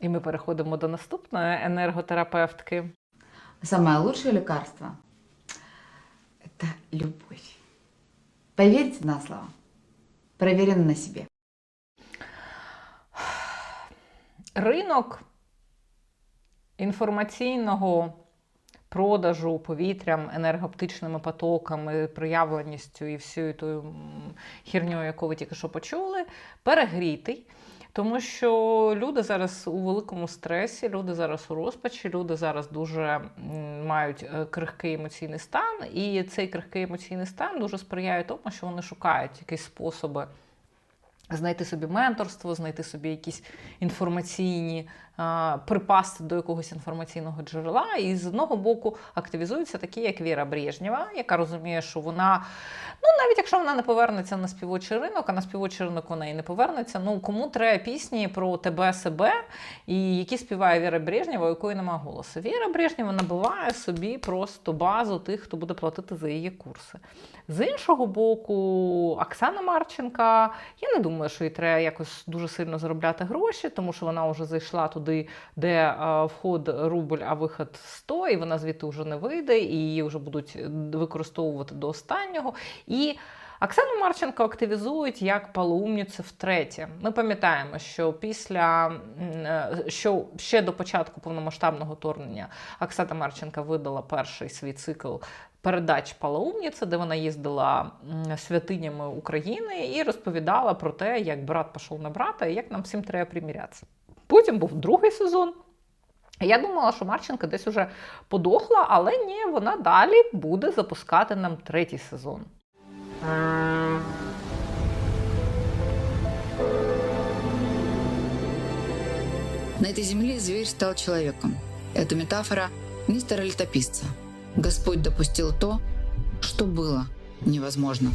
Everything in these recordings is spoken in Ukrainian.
І ми переходимо до наступної енерготерапевтки. Самое лучшее лекарство – это любовь. Поверьте на слово. Проверено на себе. Ринок інформаційного продажу повітрям, енергооптичними потоками, проявленістю і всією тою м, херньою, яку ви тільки що почули, перегрітий. Тому що люди зараз у великому стресі, люди зараз у розпачі, люди зараз дуже мають е, крихкий емоційний стан, і цей крихкий емоційний стан дуже сприяє тому, що вони шукають якісь способи знайти собі менторство, знайти собі якісь інформаційні а, припасти до якогось інформаційного джерела. І з одного боку активізуються такі, як Віра Брежнєва, яка розуміє, що вона, ну навіть якщо вона не повернеться на співочий ринок, а на співочий ринок вона і не повернеться. Ну кому треба пісні про тебе себе, і які співає Віра Брежнєва, у якої немає голосу. Віра Брежнєва набиває собі просто базу тих, хто буде платити за її курси. З іншого боку, Оксана Марченка, я не думаю, що їй треба якось дуже сильно заробляти гроші, тому що вона вже зайшла туди, де е, вход рубль, а виход 100, і вона звідти вже не вийде, і її вже будуть використовувати до останнього. І Оксану Марченко активізують як полуумницю втретє. Ми пам'ятаємо, що після е, що ще до початку повномасштабного вторгнення Оксана Марченка видала перший свій цикл передач Палаумніця, де вона їздила святинями України і розповідала про те, як брат пішов на брата і як нам всім треба примірятися. Потім був другий сезон. Я думала, що Марченко десь уже подохла, але ні, вона далі буде запускати нам третій сезон. На этой земле зверь стал человеком. Это метафора мистера летописца. Господь допустил то, что было невозможно.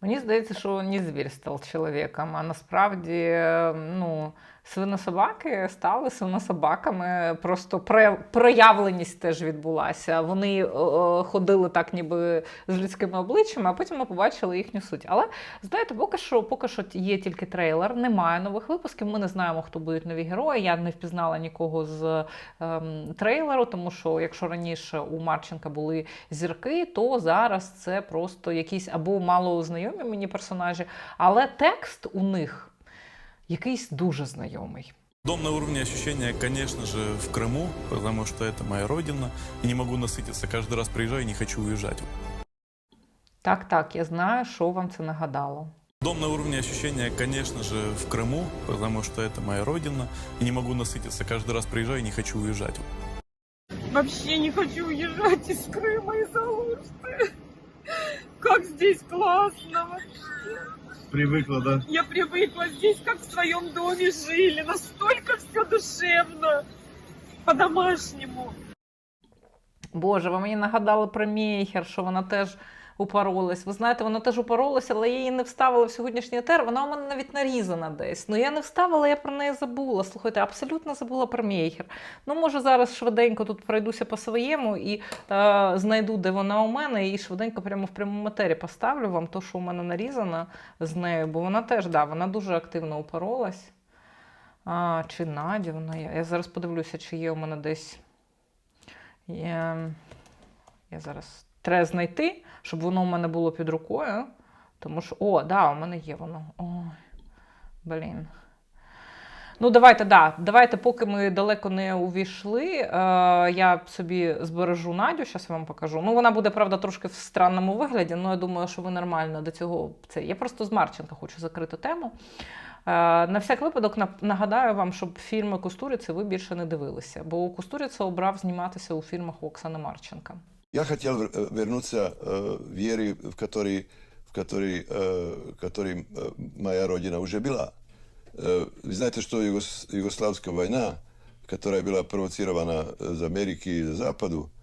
Мені здається, що не звір став чоловіком, а насправді е, ну, свинособаки стали свинособаками. Просто про- проявленість теж відбулася. Вони е, е, ходили так, ніби з людськими обличчями, а потім ми побачили їхню суть. Але знаєте, поки що, поки що є тільки трейлер, немає нових випусків. Ми не знаємо, хто будуть нові герої. Я не впізнала нікого з ем, трейлеру, тому що якщо раніше у Марченка були зірки, то зараз це просто якісь або мало знайомі мені персонажі, але текст у них якийсь дуже знайомий. Дом на уровне ощущения, конечно же, в Крыму, потому что это моя родина, и не могу насытиться. Каждый раз приезжаю и не хочу уезжать. Так, так, я знаю, що вам це нагадало. Дом на уровне ощущения, конечно же, в Крыму, потому что это моя родина, и не могу насытиться. Каждый раз приезжаю и не хочу уезжать. Вообще не хочу уезжать из Крыма, из Алушты. Как здесь классно вообще. Привыкла, да? Я привыкла здесь, как в своем доме жили. Настолько все душевно. По-домашнему. Боже, ви мені нагадали про Мейхер, що вона теж упоролась. Ви знаєте, вона теж упоролася, але я її не вставила в сьогоднішній етер. Вона у мене навіть нарізана десь. Ну я не вставила, я про неї забула. Слухайте, абсолютно забула про Мейхер. Ну, може, зараз швиденько тут пройдуся по своєму і е, знайду, де вона у мене, і швиденько прямо в прямому етері поставлю вам то, що у мене нарізано з нею, бо вона теж, да, вона дуже активно упоролась. А, чи Надя вона є? Я зараз подивлюся, чи є у мене десь. Я, я зараз треба знайти, щоб воно у мене було під рукою. Тому що. О, да, у мене є воно. Ой, блін. Ну, давайте, да, давайте, поки ми далеко не увійшли, е, я собі збережу Надю, зараз вам покажу. Ну, вона буде, правда, трошки в странному вигляді, але я думаю, що ви нормально до цього. Це. Я просто з Марченка хочу закрити тему. Е, На всяк випадок нагадаю вам, щоб фільми Кустуріці ви більше не дивилися, бо Кустуріца обрав зніматися у фільмах Оксани Марченка. Я хотел вер- вернуться э, в вере, в которой, в которой, э, которой э, моя родина уже была. Э, Вы знаете, что Югос- Югославская война, которая была провоцирована э, из Америки и Западу, Е,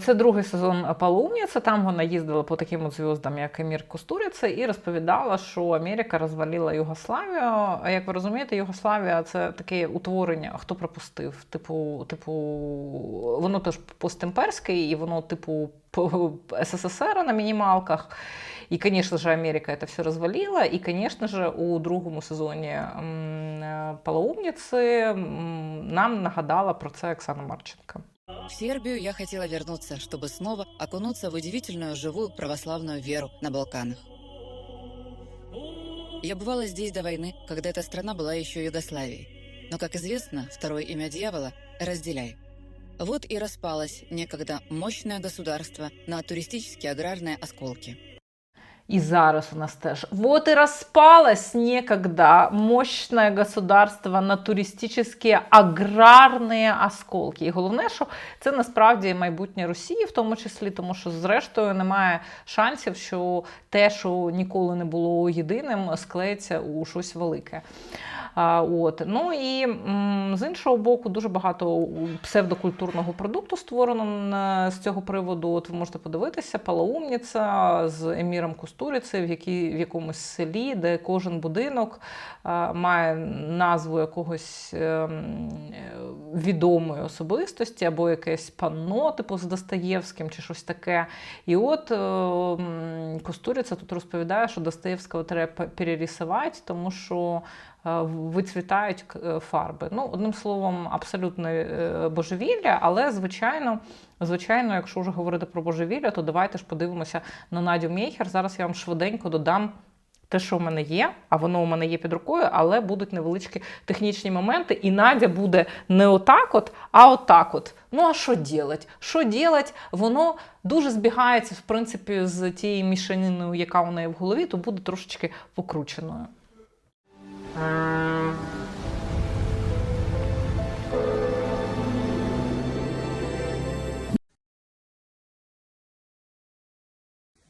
це другий сезон Полум'яця. Там вона їздила по таким от зв'яздам, як Емір Кустуріца, і розповідала, що Америка розвалила Югославію. А як ви розумієте, Югославія це таке утворення, хто пропустив. Типу, типу, воно теж постімперське, і воно, типу, СССР на мінімалках. И, конечно же, Америка это все развалила. И, конечно же, у другому сезоні е, «Полоумниці» нам нагадала про це Оксана Марченко. В Сербию я хотела вернуться, чтобы снова окунуться в удивительную живую православную веру на Балканах. Я бывала здесь до войны, когда эта страна была еще Югославией. Но, как известно, второе имя дьявола – «разделяй». Вот и распалось некогда мощное государство на туристические аграрные осколки. И зараз у нас теж. Вот и распалось некогда мощное государство на туристические аграрні осколки. І головне, що це насправді майбутнє Росії, в тому числі, тому що зрештою немає шансів, що те, що ніколи не було єдиним, склеїться у щось велике. От. Ну і з іншого боку, дуже багато псевдокультурного продукту створено з цього приводу. От ви можете подивитися, Палаумніця з Еміром Кустуріцею, в, якій, в якомусь селі, де кожен будинок має назву якогось ем, е, відомої особистості, або якесь панно, типу з Достоєвським, чи щось таке. І от е, м, тут розповідає, що Достоєвського треба перерісувати, тому що вицвітають е, фарби. Ну, одним словом, абсолютно е, божевілля, але звичайно, звичайно, якщо вже говорити про божевілля, то давайте ж подивимося на Надю Мейхер. Зараз я вам швиденько додам. Те, що в мене є, а воно у мене є під рукою, але будуть невеличкі технічні моменти, і Надя буде не отак, от, а отак. От. Ну а що ділять? Що ділять? Воно дуже збігається, в принципі, з тією мішаниною, яка у неї в голові, то буде трошечки покрученою.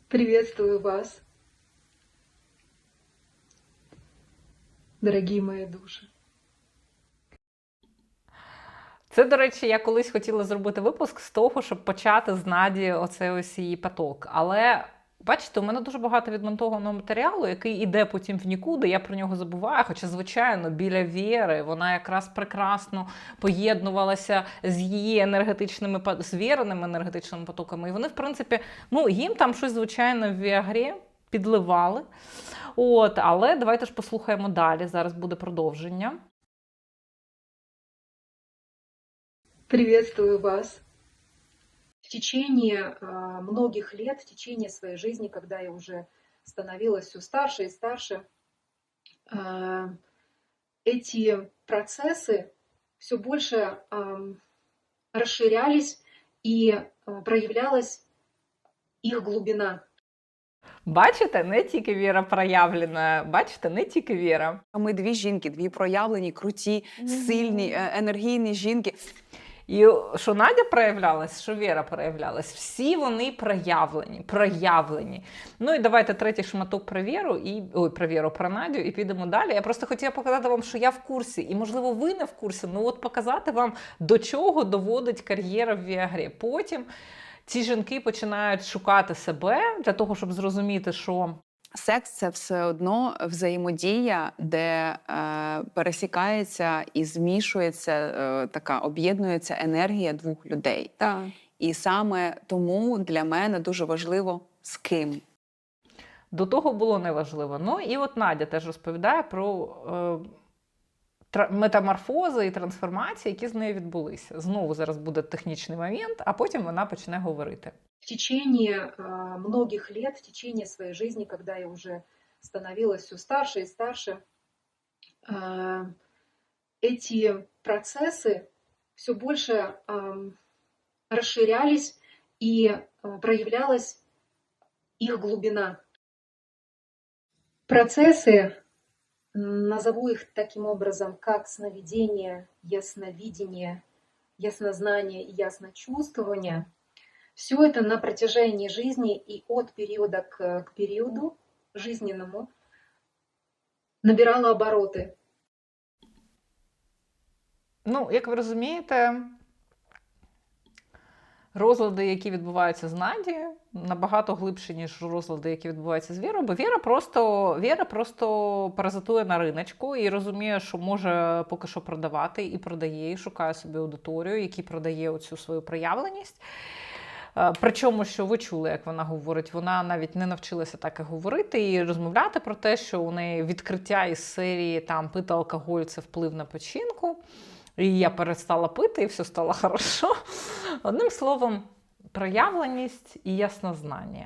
Приветствую вас, дорогие мои души. Це, до речі, я колись хотіла зробити випуск з того, щоб почати з Наді оцей ось її поток. Але бачите, у мене дуже багато відмонтованого матеріалу, який іде потім в нікуди. Я про нього забуваю. Хоча, звичайно, біля Віри вона якраз прекрасно поєднувалася з її енергетичними з віреними енергетичними потоками. І вони, в принципі, ну їм там щось звичайно в Віагрі підливали. От, але давайте ж послухаємо далі. Зараз буде продовження. Приветствую вас. В течение а, многих лет, в течение своей жизни, когда я уже становилась все старше и старше, а, эти процессы все больше ам, расширялись и а, проявлялась их глубина. Бачите, не тільки віра проявлена, бачите, не тільки віра. Ми дві жінки, дві проявлені, круті, сильні, е, енергійні жінки. І що Надя проявлялась, що Віра проявлялась, всі вони проявлені, проявлені. Ну і давайте третій шматок про Віру і ой, про Віру, про Надю, і підемо далі. Я просто хотіла показати вам, що я в курсі, і можливо, ви не в курсі. Ну от показати вам, до чого доводить кар'єра в Віагрі. Потім ці жінки починають шукати себе для того, щоб зрозуміти, що Секс це все одно взаємодія, де е, пересікається і змішується е, така, об'єднується енергія двох людей. Так. І саме тому для мене дуже важливо з ким. До того було неважливо. Ну і от Надя теж розповідає про е, метаморфози і трансформації, які з нею відбулися. Знову зараз буде технічний момент, а потім вона почне говорити. В течение а, многих лет, в течение своей жизни, когда я уже становилась все старше и старше, а, эти процессы все больше ам, расширялись и а, проявлялась их глубина. Процессы, назову их таким образом, как сновидение, ясновидение, яснознание и ясночувствование – все это на протяжении жизни и от периода к, к периоду жизненному набирало обороты. Ну, як ви розумієте, розлади, які відбуваються з Наді, набагато глибші, ніж розлади, які відбуваються з Вірою, бо Віра просто, Віра просто паразитує на риночку і розуміє, що може поки що продавати, і продає, і шукає собі аудиторію, який продає оцю свою проявленість. Е, Причому, що ви чули, як вона говорить, вона навіть не навчилася так і говорити і розмовляти про те, що у неї відкриття із серії там пити алкоголь це вплив на печінку. І я перестала пити, і все стало хорошо. Одним словом, проявленість і яснознання.